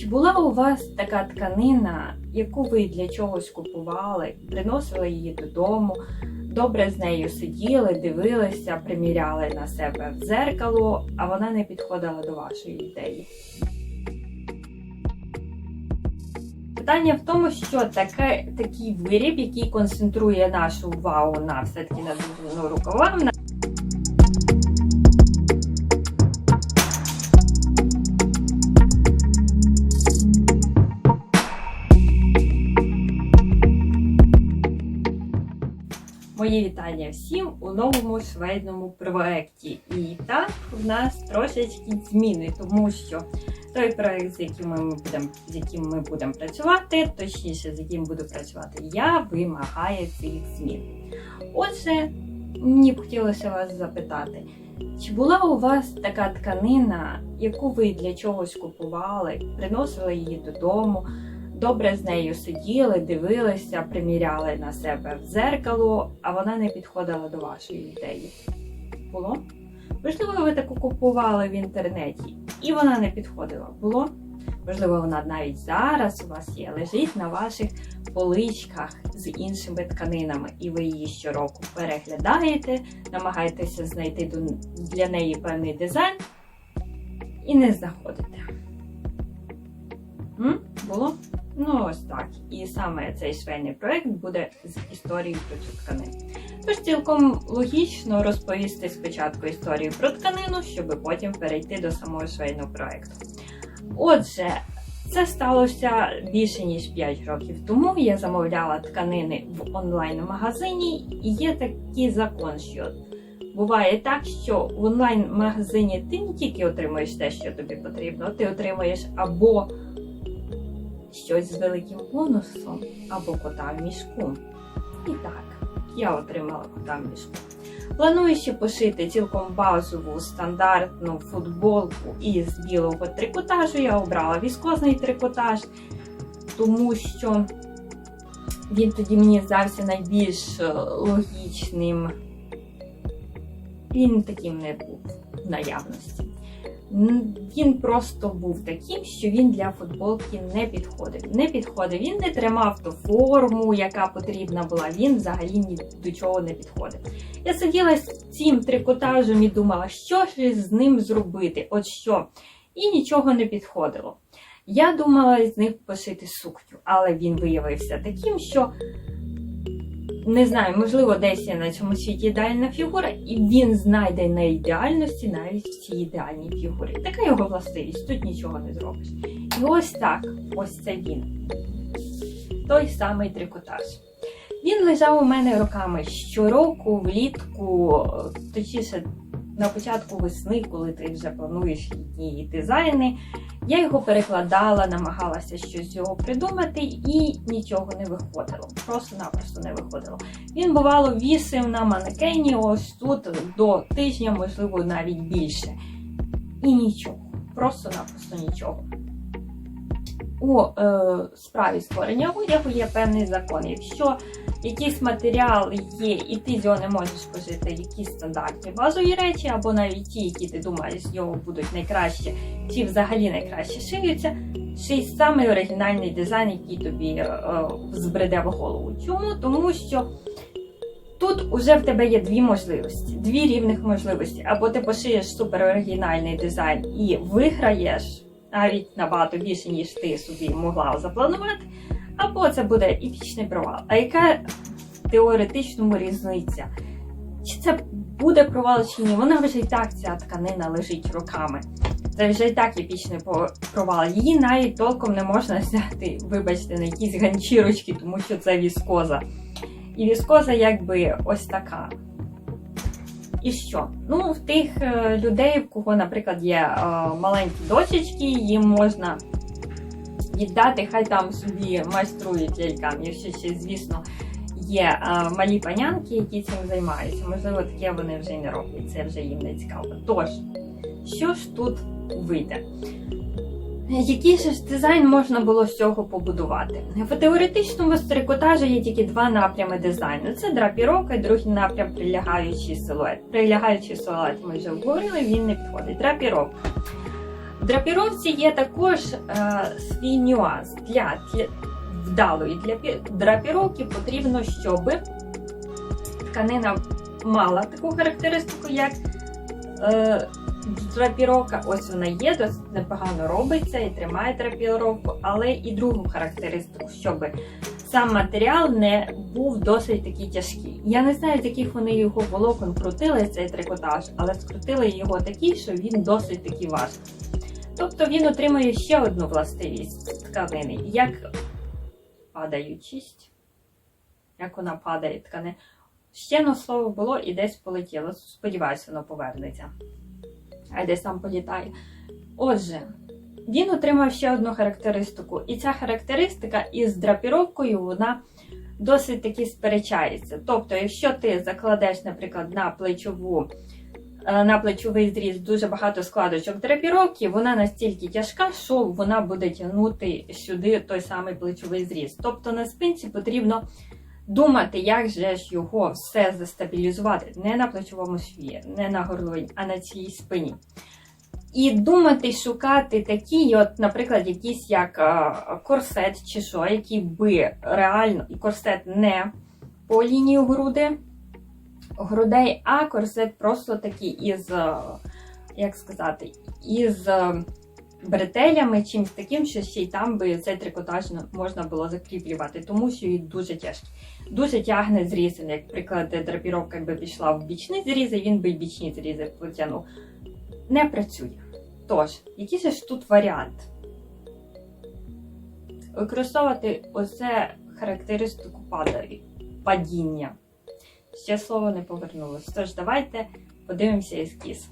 Чи була у вас така тканина, яку ви для чогось купували, приносили її додому, добре з нею сиділи, дивилися, приміряли на себе в дзеркало, а вона не підходила до вашої ідеї? Питання в тому, що таке, такий виріб, який концентрує нашу увагу на все-таки на довжину рукава, на Мої вітання всім у новому швейному проєкті. І так в нас трошечки зміни, тому що той проєкт, з яким ми будемо з яким ми будемо працювати, точніше, з яким буду працювати я, вимагає цих змін. Отже, мені б хотілося вас запитати, чи була у вас така тканина, яку ви для чогось купували, приносили її додому? Добре з нею сиділи, дивилися, приміряли на себе в дзеркало, а вона не підходила до вашої ідеї. Було? Можливо, ви таку купували в інтернеті, і вона не підходила. Було? Можливо, вона навіть зараз у вас є, лежить на ваших поличках з іншими тканинами, і ви її щороку переглядаєте, намагаєтеся знайти для неї певний дизайн і не знаходите. Було? Ну, ось так. І саме цей швейний проект буде з історією про цю тканину. Тож цілком логічно розповісти спочатку історію про тканину, щоб потім перейти до самого швейного проекту. Отже, це сталося більше ніж 5 років тому. Я замовляла тканини в онлайн-магазині, і є такий закон, що буває так, що в онлайн-магазині ти не тільки отримуєш те, що тобі потрібно, ти отримуєш або щось з великим бонусом або кота в мішку. І так, я отримала кота в мішку. Планую ще пошити цілком базову стандартну футболку із білого трикотажу. Я обрала віскозний трикотаж, тому що він тоді мені здався найбільш е, логічним. Він таким не був в наявності. Він просто був таким, що він для футболки не підходив. Не підходив. Він не тримав ту форму, яка потрібна була. Він взагалі ні до чого не підходив. Я сиділа з цим трикотажем і думала, що ж з ним зробити, от що. І нічого не підходило. Я думала з них пошити сукню, але він виявився таким, що не знаю, можливо, десь є на цьому світі ідеальна фігура, і він знайде на ідеальності навіть в цій ідеальній фігурі. Така його властивість, тут нічого не зробиш. І ось так, ось це він. Той самий трикотаж. Він лежав у мене роками щороку, влітку, точніше, на початку весни, коли ти вже плануєш її дизайни. Я його перекладала, намагалася щось з його придумати, і нічого не виходило. Просто-напросто не виходило. Він, бувало, вісив на манекені ось тут до тижня, можливо, навіть більше. І нічого. Просто-напросто нічого. У е, справі створення одягу є певний закон. Якщо якийсь матеріал є, і ти з його не можеш пожити, якісь стандартні базові речі, або навіть ті, які ти думаєш, з нього будуть найкраще, чи взагалі найкраще шиються, ще й самий оригінальний дизайн, який тобі е, збреде в голову. Чому? Тому що. Тут уже в тебе є дві можливості, дві рівних можливості. Або ти пошиєш супероригінальний дизайн і виграєш навіть набагато більше, ніж ти собі могла запланувати, або це буде епічний провал. А яка теоретичному різниця? Чи це буде провал чи ні? Вона вже і так ця тканина лежить роками. Це вже і так епічний провал. Її навіть толком не можна взяти, вибачте, на якісь ганчірочки, тому що це віскоза. І віскоза якби ось така. І що? Ну, в тих е, людей, в кого, наприклад, є е, маленькі дочечки, їм можна віддати, хай там собі майструють лялькам. Якщо ще, звісно, є е, малі панянки, які цим займаються. Можливо, таке вони вже не роблять, це вже їм не цікаво. Тож, що ж тут вийде? Який ж дизайн можна було з цього побудувати? В теоретичному трикотажі є тільки два напрями дизайну: це драпіровка другий напрям прилягаючий силует. Прилягаючий силует ми вже говорили, він не підходить. Драпіровка. В драпіровці є також е, свій нюанс. Для, для вдалої для драпіровки потрібно, щоб тканина мала таку характеристику, як е, драпіровка. Ось вона є, досить непогано робиться і тримає драпіровку, але і другу характеристику, щоб сам матеріал не був досить такий тяжкий. Я не знаю, з яких вони його волокон крутили, цей трикотаж, але скрутили його такий, що він досить таки важкий. Тобто він отримує ще одну властивість тканини, як падаючість, як вона падає ткани. Ще на слово було і десь полетіло. Сподіваюся, воно повернеться. А десь там політає. Отже, він отримав ще одну характеристику, і ця характеристика із драпіровкою вона досить таки сперечається. Тобто, якщо ти закладеш, наприклад, на плечову. е, На плечовий зріз дуже багато складочок драпіровки, вона настільки тяжка, що вона буде тягнути сюди той самий плечовий зріз. Тобто на спинці потрібно думати, як же ж його все застабілізувати не на плечовому шві, не на горловині, а на цій спині. І думати, шукати такі, от, наприклад, якісь як е, корсет чи що, які би реально корсет не по лінії груди, грудей, а корсет просто такий із, е, як сказати, із е, бретелями, чимось таким, що ще й там би цей трикотаж можна було закріплювати, тому що він дуже тяжкий. Дуже тягне зрізи, як приклад, драпіровка якби пішла в бічні зрізи, він би й бічні зрізи потягнув. Не працює. Тож, який ж тут варіант? Використовувати оце характеристику падає, падіння. Ще слово не повернулося. Тож, давайте подивимося ескіз.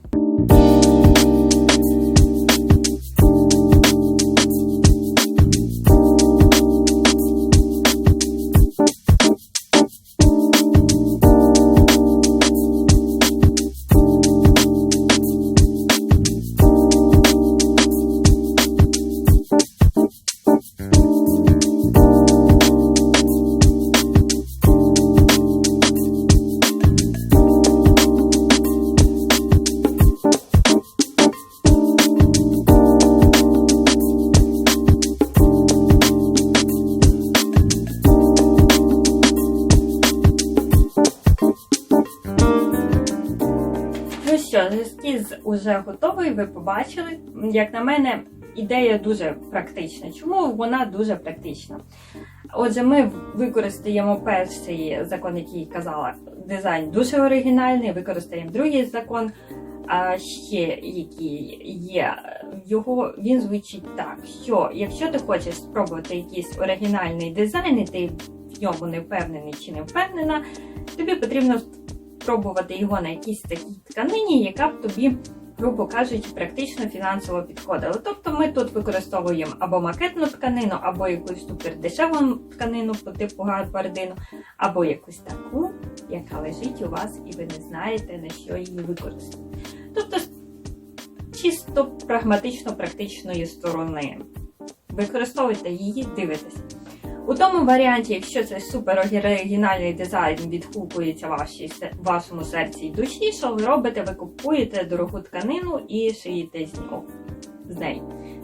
Ескіз уже готовий, ви побачили. Як на мене, ідея дуже практична. Чому вона дуже практична? Отже, ми використаємо перший закон, який казала, дизайн дуже оригінальний, використаємо другий закон. А ще який є його, він звучить так: що якщо ти хочеш спробувати якийсь оригінальний дизайн, і ти в ньому не впевнений чи не впевнена, тобі потрібно спробувати його на якійсь такій тканині, яка б тобі, грубо кажучи, практично фінансово підходила. Тобто ми тут використовуємо або макетну тканину, або якусь супердешеву тканину по типу габардину, або якусь таку, яка лежить у вас, і ви не знаєте, на що її використати. Тобто, чисто прагматично-практичної сторони. Використовуйте її, дивитесь. У тому варіанті, якщо це супер оригінальний дизайн відгукується вашій, вашому серці і душі, що ви робите? Ви купуєте дорогу тканину і шиєте з нього з неї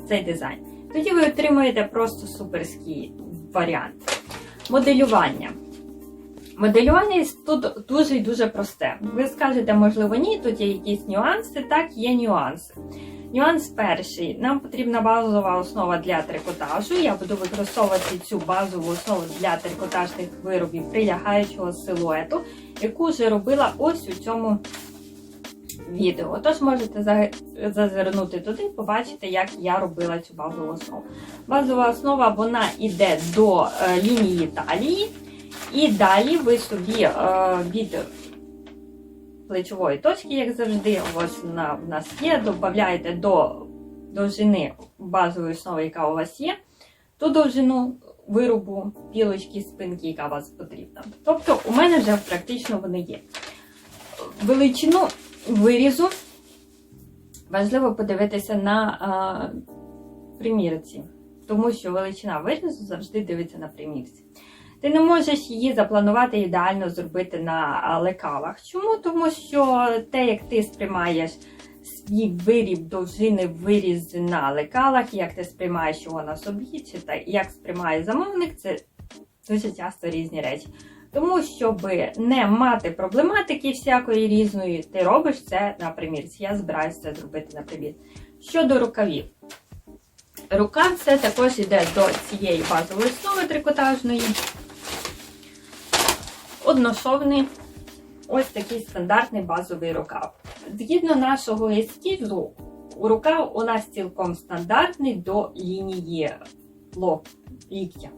цей дизайн. Тоді ви отримуєте просто суперський варіант. Моделювання. Моделювання тут дуже і дуже просте. Ви скажете, можливо, ні, тут є якісь нюанси. Так, є нюанси. Нюанс перший. Нам потрібна базова основа для трикотажу. Я буду використовувати цю базову основу для трикотажних виробів прилягаючого силуету, яку вже робила ось у цьому відео. Тож можете зазирнути туди і побачити, як я робила цю базову основу. Базова основа вона йде до е, лінії талії, і далі ви собі е, від плечової точки, як завжди, ось вона в нас є, додаєте до довжини базової основи, яка у вас є, ту довжину виробу пілочки спинки, яка у вас потрібна. Тобто, у мене вже практично вони є. Величину вирізу важливо подивитися на а, примірці, тому що величина вирізу завжди дивиться на примірці. Ти не можеш її запланувати ідеально зробити на лекалах. Чому? Тому що те, як ти сприймаєш свій виріб довжини виріз на лекалах, як ти сприймаєш його на собі, чи та як сприймає замовник, це дуже часто різні речі. Тому, щоб не мати проблематики всякої різної, ти робиш це на примірці. Я збираюся це зробити на примірці. Щодо рукавів. Рукав це також йде до цієї базової основи трикотажної. Одношовний, ось такий стандартний базовий рукав. Згідно нашого ескізу, рукав у нас цілком стандартний до лінії ліктя.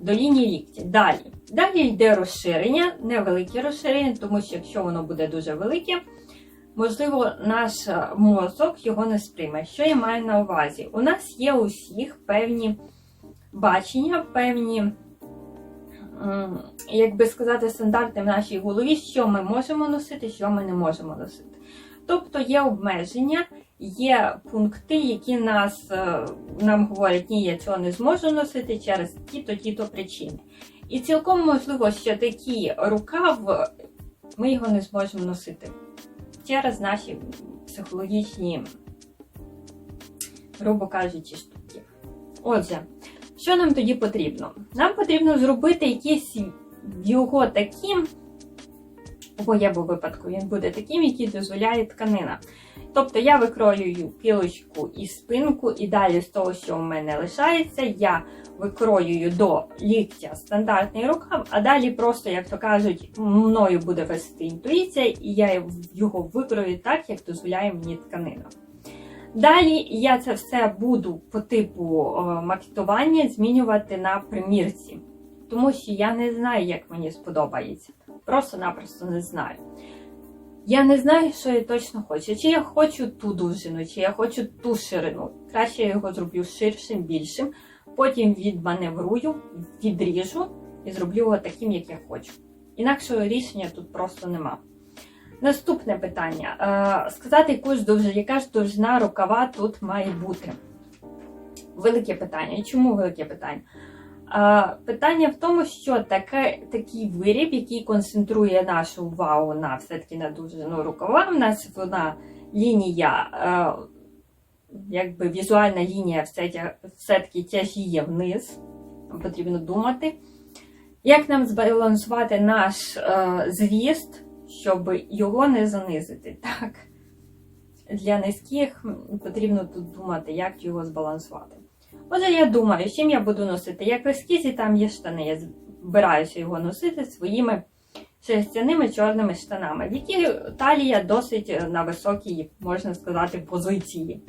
До лінії ліктя. Далі. Далі йде розширення, невелике розширення, тому що якщо воно буде дуже велике, можливо, наш мозок його не сприйме. Що я маю на увазі? У нас є у всіх певні бачення, певні, як би сказати, стандарти в нашій голові, що ми можемо носити, що ми не можемо носити. Тобто є обмеження, є пункти, які нас, е, нам говорять, ні, я цього не зможу носити через ті-то, ті-то причини. І цілком можливо, що такий рукав ми його не зможемо носити через наші психологічні, грубо кажучи, штуки. Отже, що нам тоді потрібно? Нам потрібно зробити якийсь його таким, у моєму випадку він буде таким, який дозволяє тканина. Тобто я викроюю пілочку і спинку, і далі з того, що в мене лишається, я викроюю до ліктя стандартний рукав, а далі просто, як то кажуть, мною буде вести інтуїція, і я його викрою так, як дозволяє мені тканина. Далі я це все буду по типу макетування змінювати на примірці, тому що я не знаю, як мені сподобається. Просто-напросто не знаю. Я не знаю, що я точно хочу. Чи я хочу ту довжину, чи я хочу ту ширину. Краще я його зроблю ширшим, більшим. Потім відманеврую, відріжу і зроблю його таким, як я хочу. Інакшого рішення тут просто нема. Наступне питання. Е, сказати, яку ж довжину, яка ж довжина рукава тут має бути? Велике питання. І чому велике питання? Питання в тому, що таке, такий виріб, який концентрує нашу увагу на все-таки на довжину рукава, в нас вона лінія, якби візуальна лінія все-таки тяжіє вниз. Потрібно думати. Як нам збалансувати наш звіст, щоб його не занизити? Так, Для низьких потрібно тут думати, як його збалансувати. Отже, я думаю, чим я буду носити. Як в ескізі, там є штани. Я збираюся його носити своїми шерстяними чорними штанами, в які талія досить на високій, можна сказати, позиції.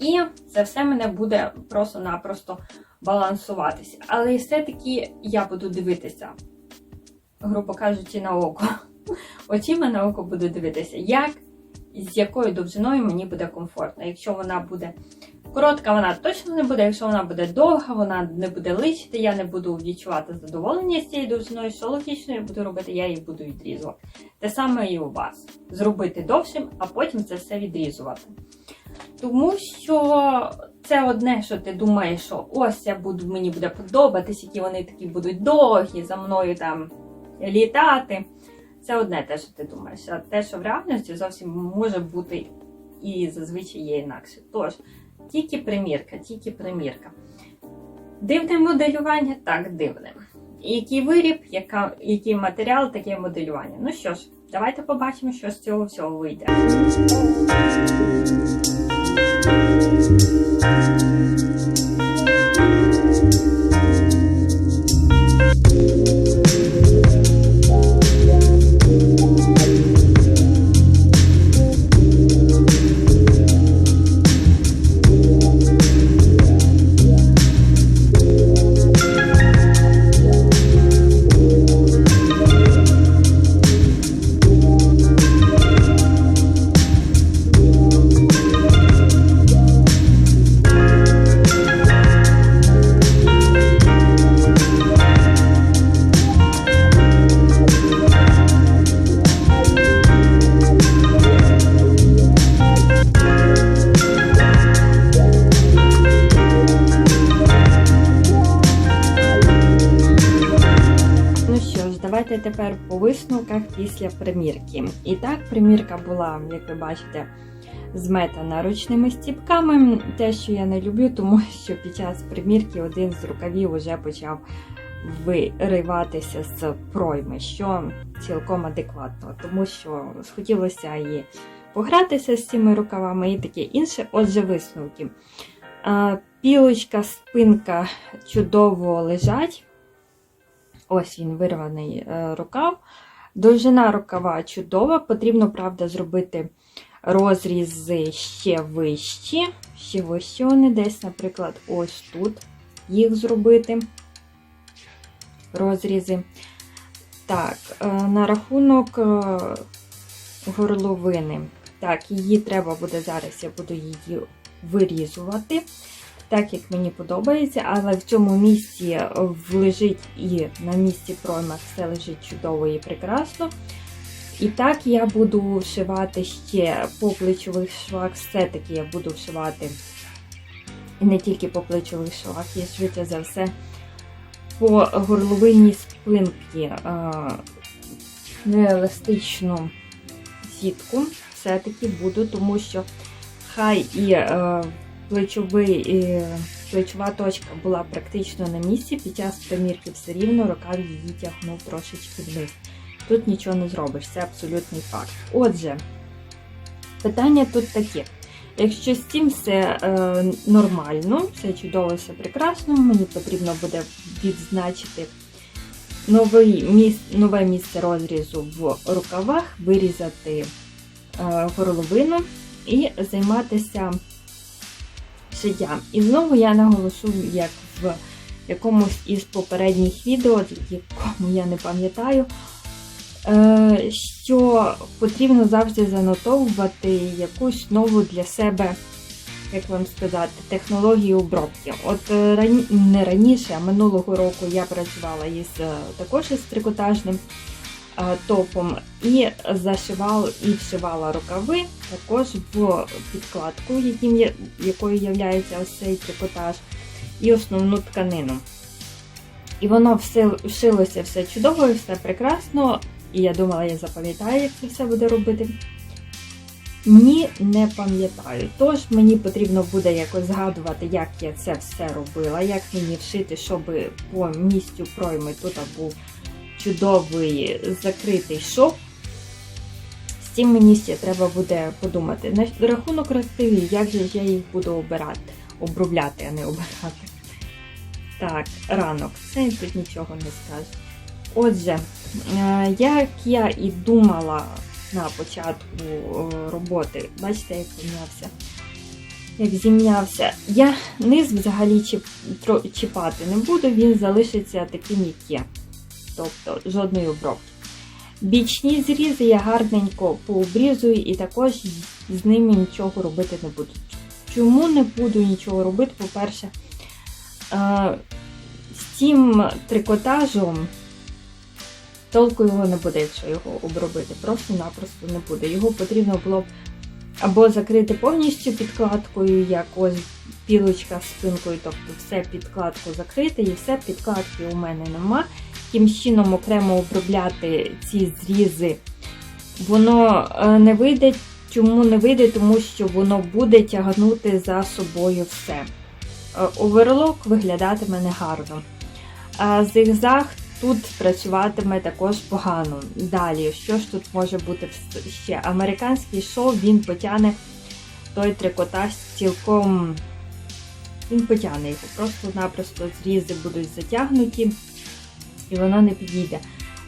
І це все мене буде просто-напросто балансуватися. Але все-таки я буду дивитися, грубо кажучи, на око. Очима на око буду дивитися, як, з якою довжиною мені буде комфортно. Якщо вона буде Коротка вона точно не буде, якщо вона буде довга, вона не буде личити, я не буду відчувати задоволення з цією довжиною, що логічно я буду робити, я її буду відрізувати. Те саме і у вас. Зробити довшим, а потім це все відрізувати. Тому що це одне, що ти думаєш, що ось я буду, мені буде подобатись, які вони такі будуть довгі, за мною там літати. Це одне те, що ти думаєш. А те, що в реальності зовсім може бути і зазвичай є інакше. Тож, тільки примірка, тільки примірка. Дивне моделювання? Так, дивне. Який виріб, яка, який матеріал, таке моделювання. Ну що ж, давайте побачимо, що з цього всього вийде. Після примірки. І так, примірка була, як ви бачите, зметана ручними стіпками. Те, що я не люблю, тому що під час примірки один з рукавів вже почав вириватися з пройми, що цілком адекватно, тому що схотілося і погратися з цими рукавами і таке інше. Отже, висновки. Пілочка, спинка чудово лежать. Ось він вирваний е, рукав. Довжина рукава чудова. Потрібно, правда, зробити розрізи ще вищі. Ще вищі вони десь, наприклад, ось тут їх зробити. Розрізи. Так, е, на рахунок е, горловини. Так, її треба буде зараз, я буду її вирізувати, так як мені подобається, але в цьому місці лежить і на місці пройма все лежить чудово і прекрасно. І так я буду вшивати ще по плечових швах, все-таки я буду вшивати і не тільки по плечових швах, я швидше за все по горловині спинки нееластичну сітку все-таки буду, тому що хай і е, плечовий, і плечова точка була практично на місці, під час примірки все рівно рукав її тягнув трошечки вниз. Тут нічого не зробиш, це абсолютний факт. Отже, питання тут таке. Якщо з цим все е, нормально, все чудово, все прекрасно, мені потрібно буде відзначити новий міс, нове місце розрізу в рукавах, вирізати е, горловину і займатися шиттям. І знову я наголошу, як в якомусь із попередніх відео, якому я не пам'ятаю, е, що потрібно завжди занотовувати якусь нову для себе, як вам сказати, технологію обробки. От е, не раніше, а минулого року я працювала із е, також із трикотажним топом і зашивала і вшивала рукави також в підкладку, яким якою є цей трикотаж, і основну тканину. І воно все вшилося все чудово, і все прекрасно. І я думала, я запам'ятаю, як це все буде робити. Ні, не пам'ятаю. Тож мені потрібно буде якось згадувати, як я це все робила, як мені вшити, щоб по місцю пройми тут був чудовий закритий шов. З цим мені ще треба буде подумати. На рахунок растилів, як же я їх буду обирати, обробляти, а не обирати. Так, ранок. Це тут нічого не скажу. Отже, е, як я і думала на початку роботи, бачите, як пом'явся, як зім'явся, я низ взагалі чіпати не буду, він залишиться таким, як є тобто жодної обробки. Бічні зрізи я гарненько пообрізую і також з ними нічого робити не буду. Чому не буду нічого робити? По-перше, з цим трикотажем толку його не буде, якщо його обробити. Просто-напросто не буде. Його потрібно було б або закрити повністю підкладкою, як ось пілочка з спинкою, тобто все підкладку закрити, і все підкладки у мене нема яким чином окремо обробляти ці зрізи, воно е, не вийде. Чому не вийде? Тому що воно буде тягнути за собою все. Е, оверлок виглядатиме негарно. Зигзаг тут працюватиме також погано. Далі, що ж тут може бути ще? Американський шов він потягне той трикотаж цілком. Він потягне його. Просто-напросто зрізи будуть затягнуті і воно не підійде.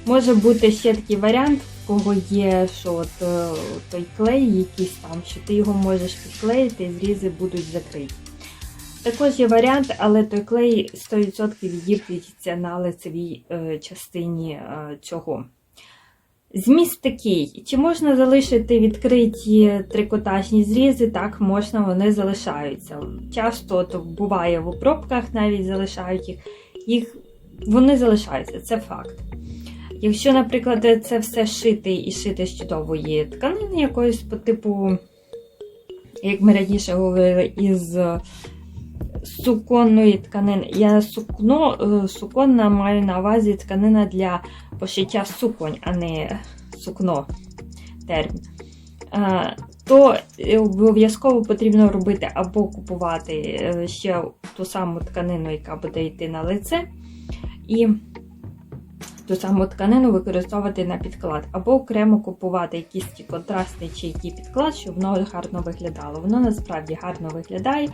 Може бути ще такий варіант, в кого є що от, е, той клей якийсь там, що ти його можеш підклеїти і зрізи будуть закриті. Також є варіант, але той клей 100% відіб'ється на лицевій е, частині е, цього. Зміст такий, чи можна залишити відкриті трикотажні зрізи? Так, можна, вони залишаються. Часто от буває в обробках, навіть залишають їх. Їх вони залишаються, це факт. Якщо, наприклад, це все шити і шити з чудової тканини, якоїсь по типу, як ми раніше говорили, із суконної тканини. Я сукно, е, суконна маю на увазі тканина для пошиття суконь, а не сукно термін. Е, То обов'язково потрібно робити або купувати е, ще ту саму тканину, яка буде йти на лице, і ту саму тканину використовувати на підклад, або окремо купувати якийсь контрастний чи який підклад, щоб воно гарно виглядало. Воно насправді гарно виглядає,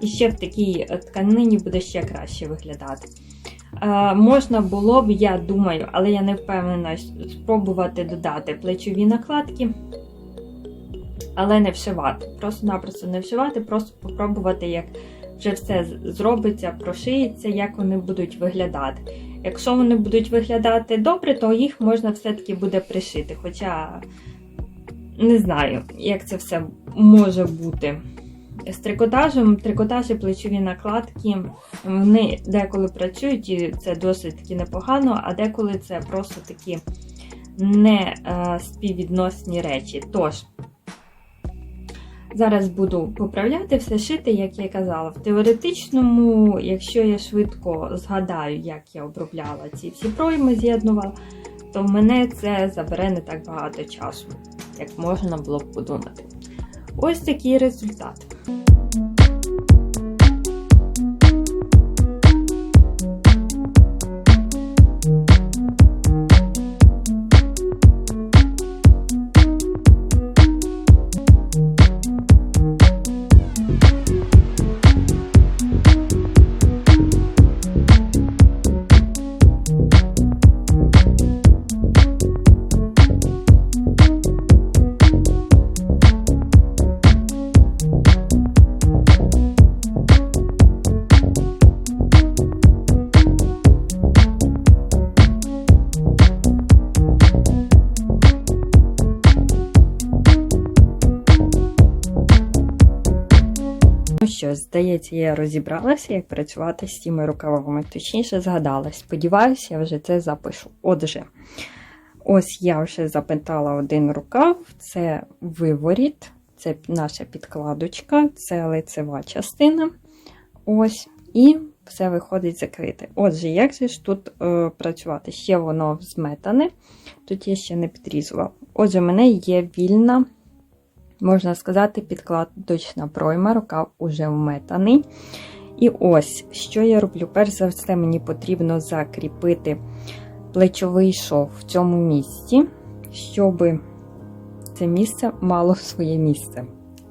і ще в такій е, тканині буде ще краще виглядати. Е, можна було б, я думаю, але я не впевнена, спробувати додати плечові накладки, але не вшивати. Просто-напросто не вшивати, просто попробувати, як вже все зробиться, прошиється, як вони будуть виглядати. Якщо вони будуть виглядати добре, то їх можна все-таки буде пришити. Хоча не знаю, як це все може бути. З трикотажем, трикотаж і плечові накладки, вони деколи працюють, і це досить таки непогано, а деколи це просто такі не е, співвідносні речі. Тож, зараз буду поправляти все шити, як я казала. В теоретичному, якщо я швидко згадаю, як я обробляла ці всі пройми, з'єднувала, то мене це забере не так багато часу, як можна було б подумати. Ось такий результат. Здається, я розібралася, як працювати з цими рукавами. Точніше, згадала. Сподіваюся, я вже це запишу. Отже, ось я вже запитала один рукав, це виворіт, це наша підкладочка, це лицева частина. Ось, і все виходить закрите. Отже, як же ж тут е, працювати? Ще воно зметане, тут я ще не підрізувала. Отже, в мене є вільна можна сказати, підкладочна пройма, рукав уже вметаний. І ось, що я роблю? Перш за все, мені потрібно закріпити плечовий шов в цьому місці, щоб це місце мало своє місце.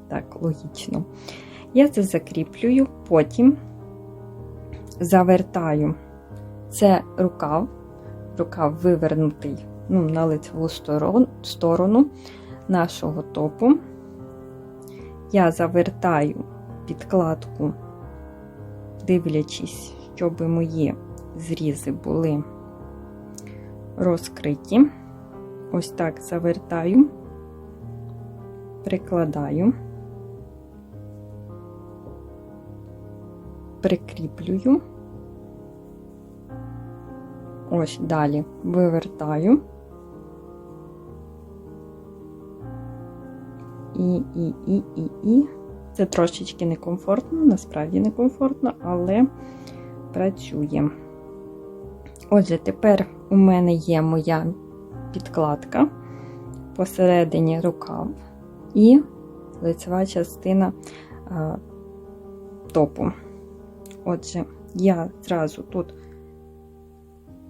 Так, логічно. Я це закріплюю, потім завертаю це рукав, рукав вивернутий ну, на лицеву сторон- сторону нашого топу я завертаю підкладку, дивлячись, щоб мої зрізи були розкриті. Ось так завертаю, прикладаю, прикріплюю. Ось далі вивертаю. І, і, і, і, і. Це трошечки некомфортно, насправді некомфортно, але працює. Отже, тепер у мене є моя підкладка посередині рукав і лицева частина а, топу. Отже, я зразу тут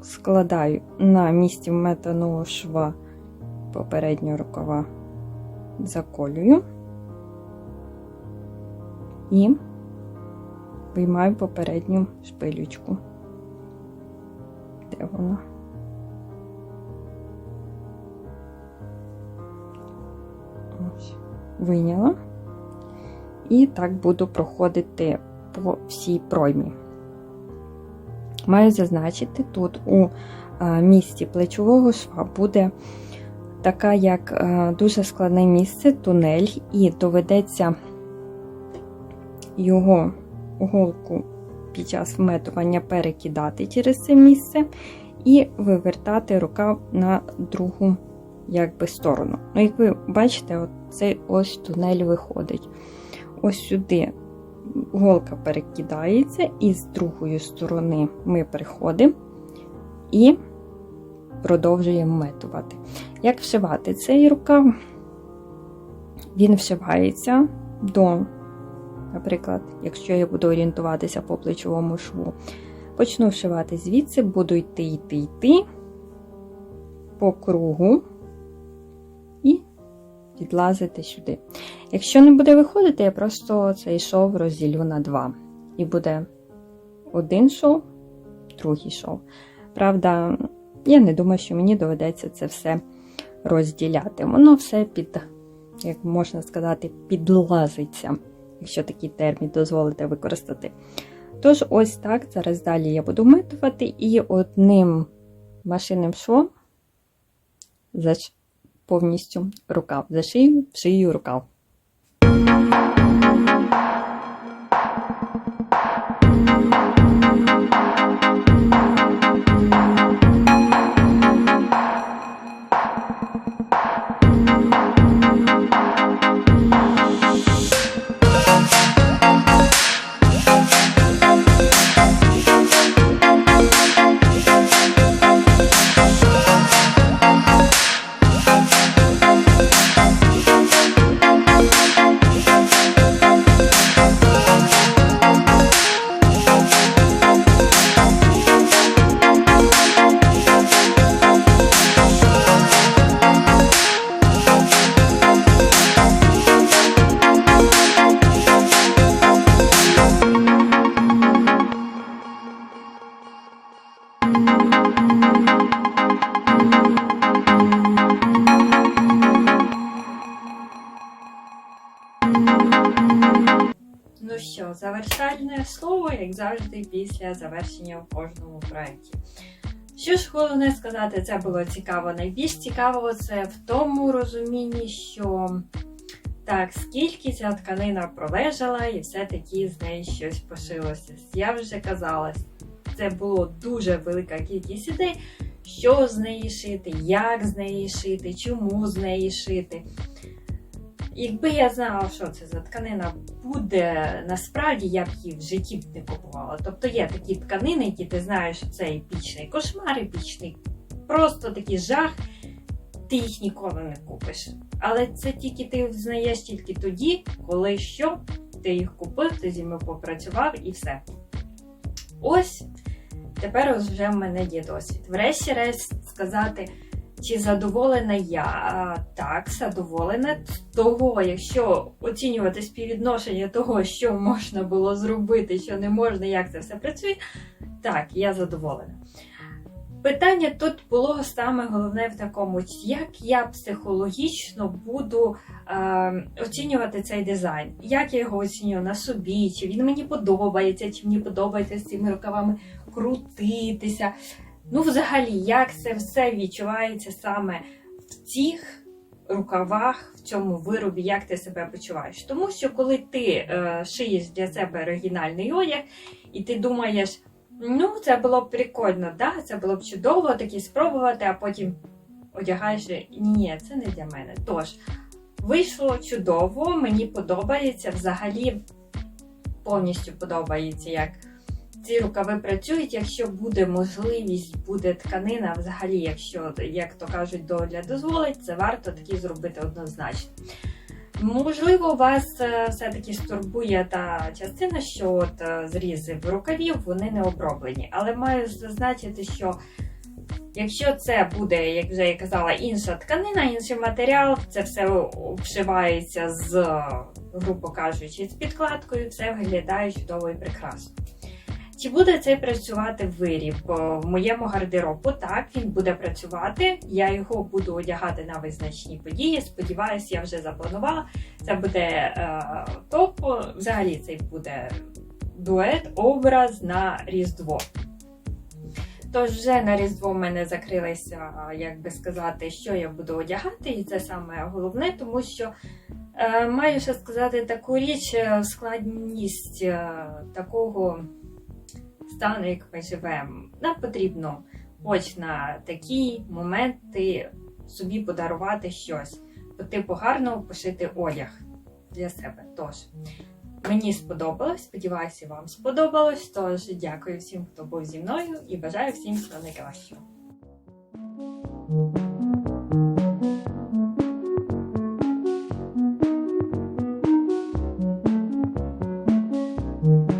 складаю на місці вметаного шва попереднього рукава заколюю і виймаю попередню шпилючку. Де вона? Ось, вийняла. І так буду проходити по всій проймі. Маю зазначити, тут у місці плечового шва буде така як е, дуже складне місце, тунель, і доведеться його голку під час вметування перекидати через це місце і вивертати рукав на другу якби, сторону. Ну, як ви бачите, цей ось тунель виходить. Ось сюди голка перекидається, і з другої сторони ми приходимо і продовжуємо метувати. Як вшивати цей рукав? Він вшивається до, наприклад, якщо я буду орієнтуватися по плечовому шву, почну вшивати звідси, буду йти, йти, йти по кругу і підлазити сюди. Якщо не буде виходити, я просто цей шов розділю на два. І буде один шов, другий шов. Правда, я не думаю, що мені доведеться це все розділяти. Воно все під, як можна сказати, підлазиться, якщо такий термін дозволите використати. Тож, ось так, зараз далі я буду митувати і одним машинним швом повністю рукав. Зашию, шию рукав. Як завжди, після завершення в кожному проєкті. Що ж головне сказати, це було цікаво. Найбільш цікаво це в тому розумінні, що так, скільки ця тканина пролежала, і все-таки з неї щось пошилося. Я вже казала, це було дуже велика кількість ідей, що з неї шити, як з неї шити, чому з неї шити. Якби я знала, що це за тканина буде, насправді я б її в житті б не купувала. Тобто є такі тканини, які ти знаєш, що це епічний кошмар, епічний просто такий жах, ти їх ніколи не купиш. Але це тільки ти знаєш тільки тоді, коли що, ти їх купив, ти зі мною попрацював і все. Ось тепер вже в мене є досвід. Врешті-решт сказати. Чи задоволена я? Так, задоволена того, якщо оцінювати співвідношення того, що можна було зробити, що не можна, як це все працює. Так, я задоволена. Питання тут було саме головне в такому, як я психологічно буду е, оцінювати цей дизайн, як я його оцінюю на собі, чи він мені подобається, чи мені подобається з цими рукавами крутитися. Ну, взагалі, як це все відчувається саме в цих рукавах, в цьому виробі, як ти себе почуваєш? Тому що коли ти е, шиєш для себе оригінальний одяг, і ти думаєш, ну, це було б прикольно, да? це було б чудово таки спробувати, а потім одягаєш, ні, це не для мене. Тож, вийшло чудово, мені подобається, взагалі повністю подобається, як ці рукави працюють, якщо буде можливість, буде тканина, взагалі, якщо, як то кажуть, доля дозволить, це варто таки зробити однозначно. Можливо, вас е, все-таки стурбує та частина, що от е, зрізи в рукавів вони не оброблені. Але маю зазначити, що якщо це буде, як вже я казала, інша тканина, інший матеріал, це все обшивається з, грубо кажучи, з підкладкою, все виглядає чудово і прекрасно. Чи буде цей працювати виріб в моєму гардеробу? Так, він буде працювати. Я його буду одягати на визначні події. Сподіваюсь, я вже запланувала. Це буде е, топ. Взагалі, це буде дует, образ на Різдво. Тож, вже на Різдво в мене закрилися, як би сказати, що я буду одягати, і це саме головне, тому що е, маю ще сказати таку річ, е, складність е, такого стану, як ми живемо. Нам потрібно хоч на такі моменти собі подарувати щось, по типу гарно пошити одяг для себе. Тож, Мені сподобалось, сподіваюся, вам сподобалось. Тож дякую всім, хто був зі мною, і бажаю всім всього найкращого.